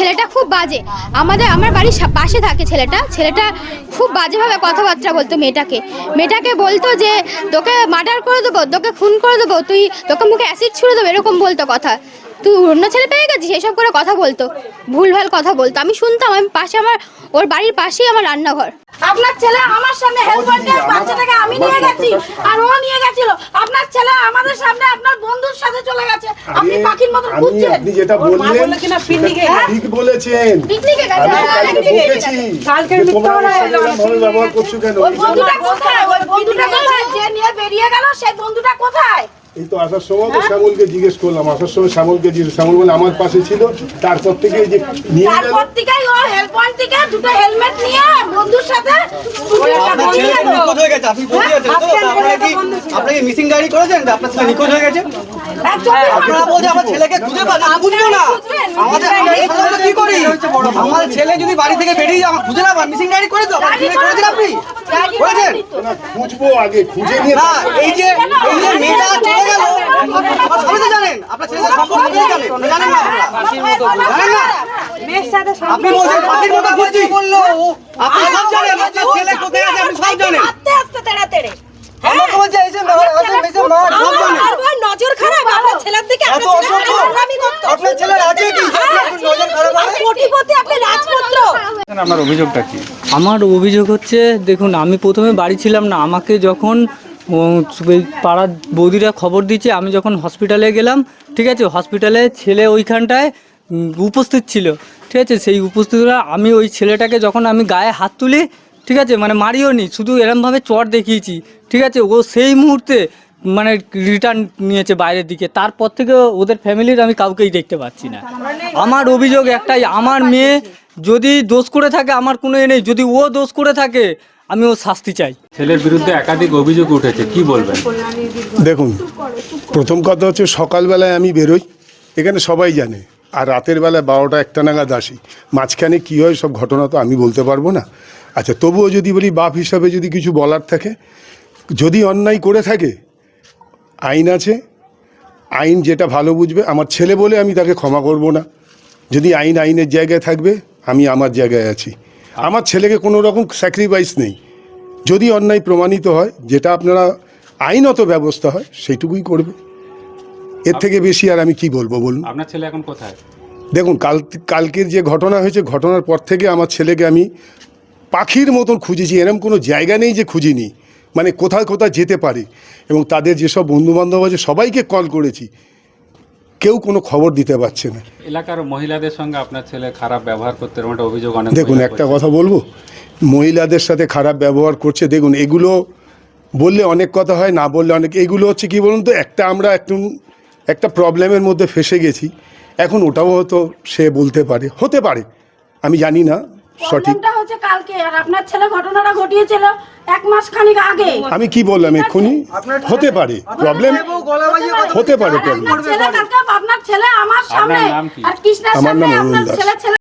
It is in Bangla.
ছেলেটা খুব বাজে। আমাদের, আমার বাড়ির পাশে থাকে ছেলেটা। ছেলেটা খুব বাজেভাবে কথাবার্তা বলতো মেয়েটাকে। মেয়েটাকে বলতো যে, তোকে মার্ডার করে দেবো, তোকে খুন করে দেবো, তুই তোকে মুখে অ্যাসিড ছুড়ে দেবো, এরকম বলতো কথা। তুই অন্য ছেলে পেয়ে গেছিস? এসব করে কথা বলতো। ভুলভাল কথা বলতো। আমি শুনতাম, আমি পাশে আমার, ওর বাড়ির পাশেই আমার রান্নাঘর। আপনার ছেলে আমার সামনে হেল্প করতে বাচ্চাটাকে আমি নিয়ে গেছি আর ও নিয়ে গেছিল। আপনার ছেলে আমাদের সামনে আপনার বন্ধুর সাথে চলে গেছে। আপনি পাখির মতন আমি খুঁজছেন আপনি যেটা বললেন সেটা ঠিক বলেছেন। পিকনিকে গেছে আমি হ্যাঁ, কালকে পিকনিকে মিথ্যা ব্যবহার করছ কেন? ওই বন্ধুটা কোথায়? ওই বন্ধুটা কোথায়? যে নিয়ে বেরিয়ে গেল সেই বন্ধুটা কোথায়? এই তো আসার সময় তো শ্যামলকে জিজ্ঞেস করলাম আসার সময় শ্যামলকে জিজ্ঞেস শ্যামল বলে আমার পাশে ছিল তারপর থেকে যে নিয়ে গেল তারপর থেকে ও হেলপার থেকে দুটো হেলমেট নিয়ে বন্ধুর সাথে স্কুটির আপনার সাথে ছেলে নিখোঁজ হয়ে গেছে আপনি বলতে যাচ্ছেন তো আপনারা কি আপনারা কি মিসিং ডায়েরি করেছেন? আপনার ছেলে নিখোঁজ হয়ে গেছে? আপনারা বলছে আমার ছেলেকে খুঁজে পাবেন আমি বুঝব না। আমাদের আমরা এই সাধারণত কি করি আমার ছেলে যদি বাড়ি থেকে বেরিয়ে যায় আমার খুঁজে না মিসিং ডায়েরি করে দাও করেছেন আপনি? করেছেন? খুঁজবো আগে খুঁজে নিয়ে না এই যে এই যে মেয়েটা চলে গেল সবাই তো জানেন আপনার ছেলে সম্পর্কে জানেন? জানেন না জানেন না? আপনি বলছেন পাখির মতো খুঁজছি। বলল আপনি জানেন জানেন আপনার ছেলে কোথায় আছে আপনি সব জানেন আস্তে আস্তে তেড়ে তেড়ে আমাকে বলছে এই যে মার আছে এই যে মার সব জানেন আর ওর নজর খারাপ আপনার ছেলের দিকে এত আপনার ছেলে অসভ্য নোংরামি করতো। আপনার ছেলের আছে কি যে আপনার নজর খারাপ আর হবে কোটিপতি আপনি রাজপুত্র আপনার অভিযোগটা কি? আমার অভিযোগ হচ্ছে, দেখুন, আমি প্রথমে বাড়ি ছিলাম না, আমাকে যখন পাড়ার বৌদিরা খবর দিচ্ছে, আমি যখন হসপিটালে গেলাম, ঠিক আছে, হসপিটালে ছেলে ওইখানটায় উপস্থিত ছিল, ঠিক আছে, সেই উপস্থিতরা, আমি ওই ছেলেটাকে যখন আমি গায়ে হাত তুলি, ঠিক আছে মানে মারিও নি, শুধু এরমভাবে চট দেখিয়েছি, ঠিক আছে, ও সেই মুহূর্তে মানে রিটার্ন নিয়েছে বাইরের দিকে, তারপর থেকে ওদের ফ্যামিলির আমি কাউকেই দেখতে পাচ্ছি না। আমার অভিযোগ একটাই, আমার মেয়ে যদি দোষ করে থাকে আমার কোনো এ নেই। যদি ও দোষ করে থাকে আমি ও শাস্তি চাই। ছেলের বিরুদ্ধে একাধিক অভিযোগ উঠেছে কি বলবেন? দেখুন প্রথম কথা হচ্ছে সকালবেলায় আমি বেরোই এখানে সবাই জানে। আর রাতের বেলায় বারোটা একটা নাগাদ আসি। মাঝখানে কী হয় সব ঘটনা তো আমি বলতে পারব না। আচ্ছা তবুও যদি বলি বাপ হিসাবে যদি কিছু বলার থাকে যদি অন্যায় করে থাকে আইন আছে। আইন যেটা ভালো বুঝবে আমার ছেলে বলে আমি তাকে ক্ষমা করব না। যদি আইন আইনের জায়গায় থাকবে আমি আমার জায়গায় আছি। আমার ছেলেকে কোনো রকম স্যাক্রিফাইস নেই। যদি অন্যায় প্রমাণিত হয় যেটা আপনারা আইনত ব্যবস্থা হয় সেইটুকুই করবে। এর থেকে বেশি আর আমি কি বলব বলুন? আপনার ছেলে এখন কোথায়? দেখুন কাল কালকের যে ঘটনা হয়েছে ঘটনার পর থেকে আমার ছেলেকে আমি পাখির মতন খুঁজেছি। এরম কোনো জায়গা নেই যে খুঁজিনি। মানে কোথায় কোথায় যেতে পারে। এবং তাদের যেসব বন্ধুবান্ধব আছে সবাইকে কল করেছি। কেউ কোনো খবর দিতে পারছে না। এলাকার মহিলাদের সঙ্গে আপনার ছেলে খারাপ ব্যবহার করতে এরকম একটা অভিযোগ অনেক দেখুন একটা কথা বলব মহিলাদের সাথে খারাপ ব্যবহার করছে দেখুন এগুলো বললে অনেক কথা হয় না বললে অনেক এগুলো হচ্ছে কি বলুন তো একটা আমরা একটু একটা প্রবলেমের মধ্যে ফেসে গেছি এখন ওটাও হয়তো সে বলতে পারে হতে পারে আমি জানি না সঠিক হচ্ছে কালকে আর আপনার ছেলে ঘটনাটা ঘটিয়েছিল এক মাস খানিক আগে। আমি কি বললাম এক্ষুনি? হতে পারে। প্রবলেম হতে পারে প্রবলেম আপনার ছেলে কালকে আপনার ছেলে আমার সামনে নাম আর কৃষ্ণার সামনে অরুণ আপনার ছেলে